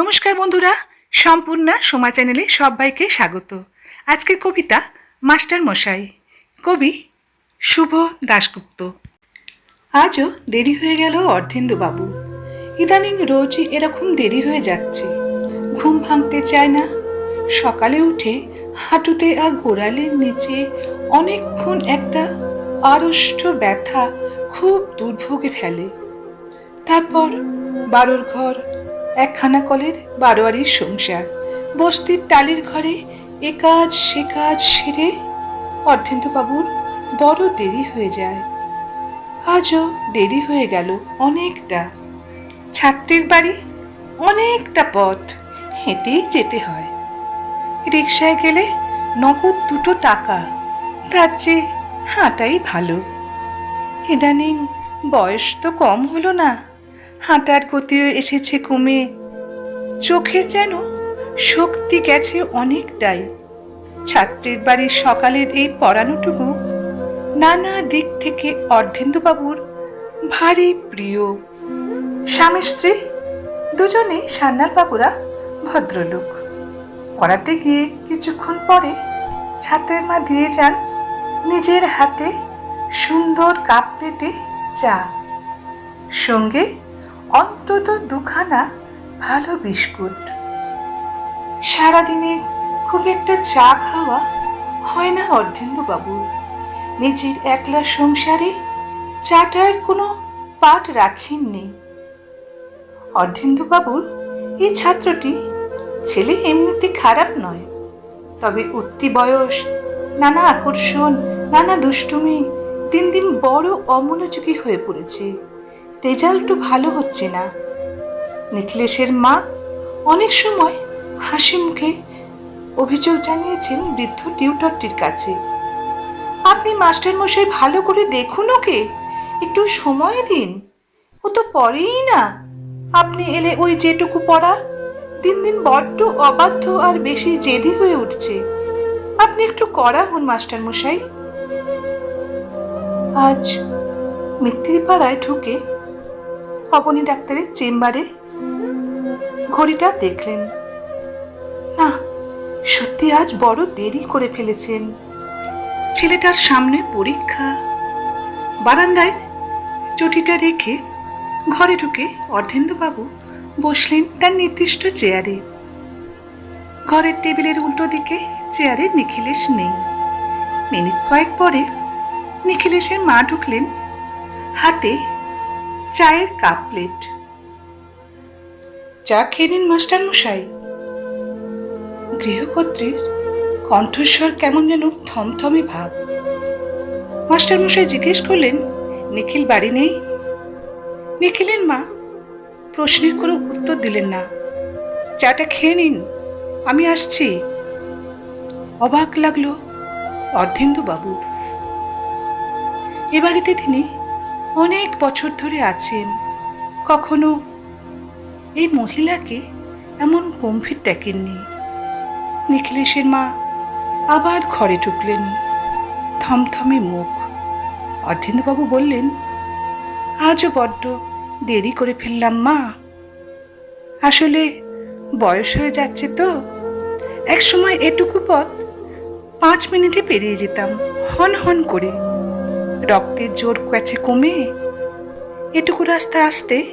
নমস্কার বন্ধুরা, সম্পূর্ণা সোমা চ্যানেলে সবাইকে স্বাগত। আজকের কবিতা মাস্টার মশাই, কবি শুভ দাশগুপ্ত। আজও দেরি হয়ে গেল অর্ধেন্দু বাবু। ইদানিং রোজই এরকম দেরি হয়ে যাচ্ছে। ঘুম ভাঙতে চায় না। সকালে উঠে হাঁটুতে আর গোড়ালির নিচে অনেকক্ষণ একটা আড়ষ্ট ব্যথা খুব দুর্ভোগে ফেলে। তারপর বারোর ঘর একখানা কলের বারোয়ারির সংসার। বস্তির টালির ঘরে এ কাজ সে কাজ সেরে অর্ধেন্দুবাবুর বড় দেরি হয়ে যায়। আজও দেরি হয়ে গেল অনেকটা। ছাত্রীর বাড়ি অনেকটা পথ, হেঁটেই যেতে হয়। রিক্সায় গেলে নগদ দুটো টাকা, তার চেয়ে হাঁটাই ভালো। ইদানিং বয়স তো কম হলো না। হাঁটার গতিও এসেছে কমে। চোখের যেন শক্তি গেছে অনেকটাই। ছাত্রীর বাড়ির সকালের এই পড়ানোটুকু নানা দিক থেকে অর্ধেন্দুবাবুর ভারী প্রিয়। স্বামী স্ত্রী দুজনে সান্যাল বাবুরা ভদ্রলোক। পড়াতে গিয়ে কিছুক্ষণ পরে ছাত্রের মা দিয়ে যান নিজের হাতে সুন্দর কাপ পেতে চা। সঙ্গে অন্তত দুখানা ভালো বিস্কুট। সারাদিনে খুব একটা চা খাওয়া হয় না অর্ধেন্দু বাবুর নিজের একলা সংসারে চাটার কোনো পাট রাখেননি। অর্ধেন্দু বাবুর এই ছাত্রটি ছেলে এমনিতে খারাপ নয়, তবে উঠতি বয়স, নানা আকর্ষণ, নানা দুষ্টুমি, দিন দিন বড় অমনোযোগী হয়ে পড়েছে। রেজাল্টও ভালো হচ্ছে না। নিখিলেশের মা অনেক সময় হাসি মুখে অভিযোগ জানিয়েছেন বৃদ্ধ টিউটরটির কাছে। আপনি মাস্টার মশাই ভালো করে দেখুন ওকে, একটু সময় দিন। ও তো পড়েই না। আপনি এলে ওই যেটুকু পড়া, দিন দিন বড্ড অবাধ্য আর বেশি জেদি হয়ে উঠছে। আপনি একটু করা হন মাস্টার মশাই আজ মিত্রিপাড়ায় ঢুকে অবনী ডাক্তারের চেম্বারে ঘড়িটা দেখলেন। না, সত্যি আজ বড় দেরি করে ফেলেছেন। ছেলেটার সামনে পরীক্ষা, বারান্দায় চটিটা রেখে ঘরে ঢুকে অর্ধেন্দুবাবু বসলেন তার নির্দিষ্ট চেয়ারে। ঘরের টেবিলের উল্টো দিকে চেয়ারে নিখিলেশ নেই। মিনিট কয়েক পরে নিখিলেশের মা ঢুকলেন। হাতে চায়ের কাপ প্লেট। চা খেয়ে নিন মাস্টার মশাই। গৃহকর্ত্রীর কণ্ঠস্বর কেমন যেন থমথমে ভাব। মাস্টার মশাই জিজ্ঞেস করলেন, নিখিল বাড়ি নেই? নিখিলের মা প্রশ্নের কোনো উত্তর দিলেন না। চাটা খেয়ে নিন, আমি আসছি। অবাক লাগল অর্ধেন্দু বাবুর। এ বাড়িতে তিনি অনেক বছর ধরে আছেন। কখনো এই মহিলাকে এমন গম্ভীর দেখেননি। নিখিলেশের মা আবার ঘরে ঢুকলেন। থমথমে মুখ। অর্ধেন্দুবাবু বললেন, আজও বড্ড দেরি করে ফেললাম মা। আসলে বয়স হয়ে যাচ্ছে তো। এক সময় এটুকু পথ পাঁচ মিনিটে পেরিয়ে যেতাম হন হন করে। রক্তের জোর কাছে কমে। এটুকু রাস্তা আসতে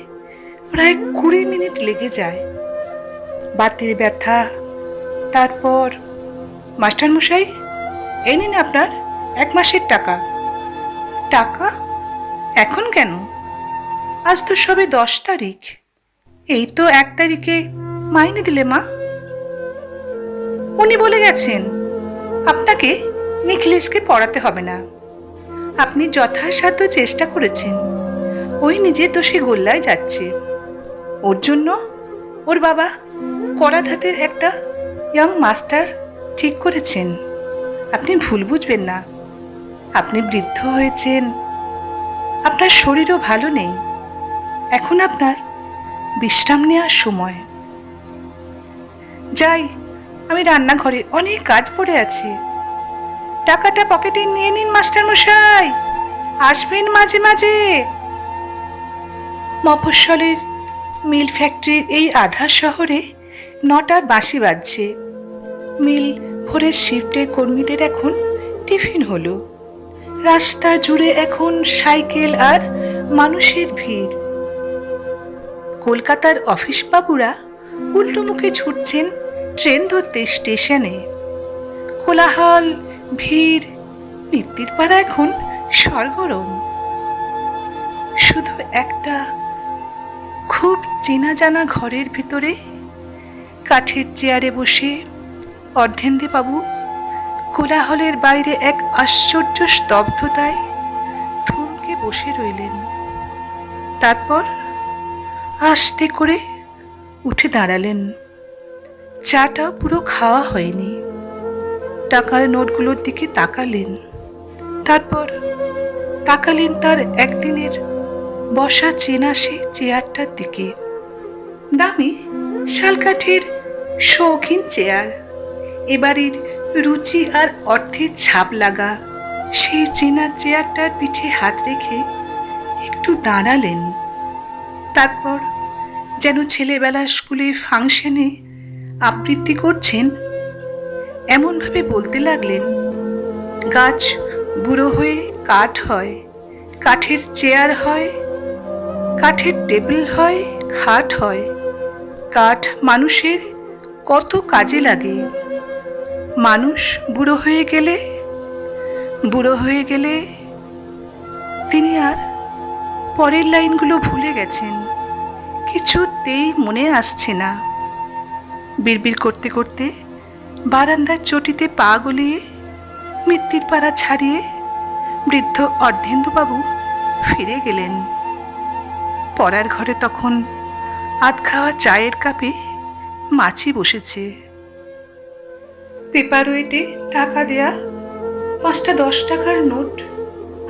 প্রায় কুড়ি মিনিট লেগে যায়। বাতির ব্যথা। তারপর, মাস্টারমশাই, এই নিন আপনার এক মাসের টাকা। টাকা? এখন কেন? আজ তো সবে দশ তারিখ। এই তো এক তারিখে মাইনে দিলে মা। উনি বলে গেছেন, আপনাকে নিখিলেশকে পড়াতে হবে না। আপনি যথাসাধ্য চেষ্টা করেছেন। ওই নিজে তো সে গোল্লায় যাচ্ছে। ওর জন্য ওর বাবা কড়া ধাতের একটা ইয়ং মাস্টার ঠিক করেছেন। আপনি ভুল বুঝবেন না। আপনি বৃদ্ধ হয়েছেন। আপনার শরীরও ভালো নেই। এখন আপনার বিশ্রাম নেওয়ার সময়। যাই, আমি রান্নাঘরে অনেক কাজ পড়ে আছে। টাকাটা পকেটে নিয়ে নিন, মাস্টার মশাই। আসবেন মাঝে মাঝে। মফস্বলের মিল ফ্যাক্টরির এই আধা শহরে নটার বাঁশি বাজছে। মিল ভোরের শিফটে কর্মীদের এখন টিফিন হলো। রাস্তা জুড়ে এখন সাইকেল আর মানুষের ভিড়। কলকাতার অফিস বাবুরা উল্টো মুখে ছুটছেন ট্রেন ধরতে স্টেশনে। কোলাহল ভিড় মৃত্যুর পাড়া এখন সরগরম। শুধু একটা খুব চেনা জানা ঘরের ভিতরে কাঠের চেয়ারে বসে অর্ধেন্দ্রবাবু কোলাহলের বাইরে এক আশ্চর্য স্তব্ধতায় থমকে বসে রইলেন। তারপর আস্তে করে উঠে দাঁড়ালেন। চাটা পুরো খাওয়া হয়নি। টাকার নোটগুলোর দিকে তাকালেন। তারপর তাকালেন তার একদিনের বসা চেনা সেই চেয়ারটার দিকে। দামি শালকাঠের শৌখিন চেয়ার। এবারের রুচি আর অর্থের ছাপ লাগা সেই চেনা চেয়ারটার পিঠে হাত রেখে একটু দাঁড়ালেন। তারপর যেন ছেলেবেলার স্কুলে ফাংশনে আবৃত্তি করছেন এমনভাবে বলতে লাগলেন, গাছ বুড়ো হয়ে কাঠ হয়, কাঠের চেয়ার হয়, কাঠের টেবিল হয়, খাট হয়। কাঠ মানুষের কত কাজে লাগে। মানুষ বুড়ো হয়ে গেলে, বুড়ো হয়ে গেলে তিনি আর পরের লাইনগুলো ভুলে গেছেন। কিছুতেই মনে আসছে না। বিড়বিড় করতে করতে বারান্দার চটিতে পা গলিয়ে, মৃত্যুর পাড়া ছাড়িয়ে বৃদ্ধ অর্ধেন্দুবাবু ফিরে গেলেন। পড়ার ঘরে তখন আধ খাওয়া চায়ের কাপে মাছি বসেছে। পেপার ওয়েটে টাকা দেয়া পাঁচটা দশ টাকার নোট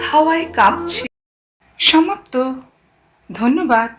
হাওয়ায় কাঁপছে। সমাপ্ত। ধন্যবাদ।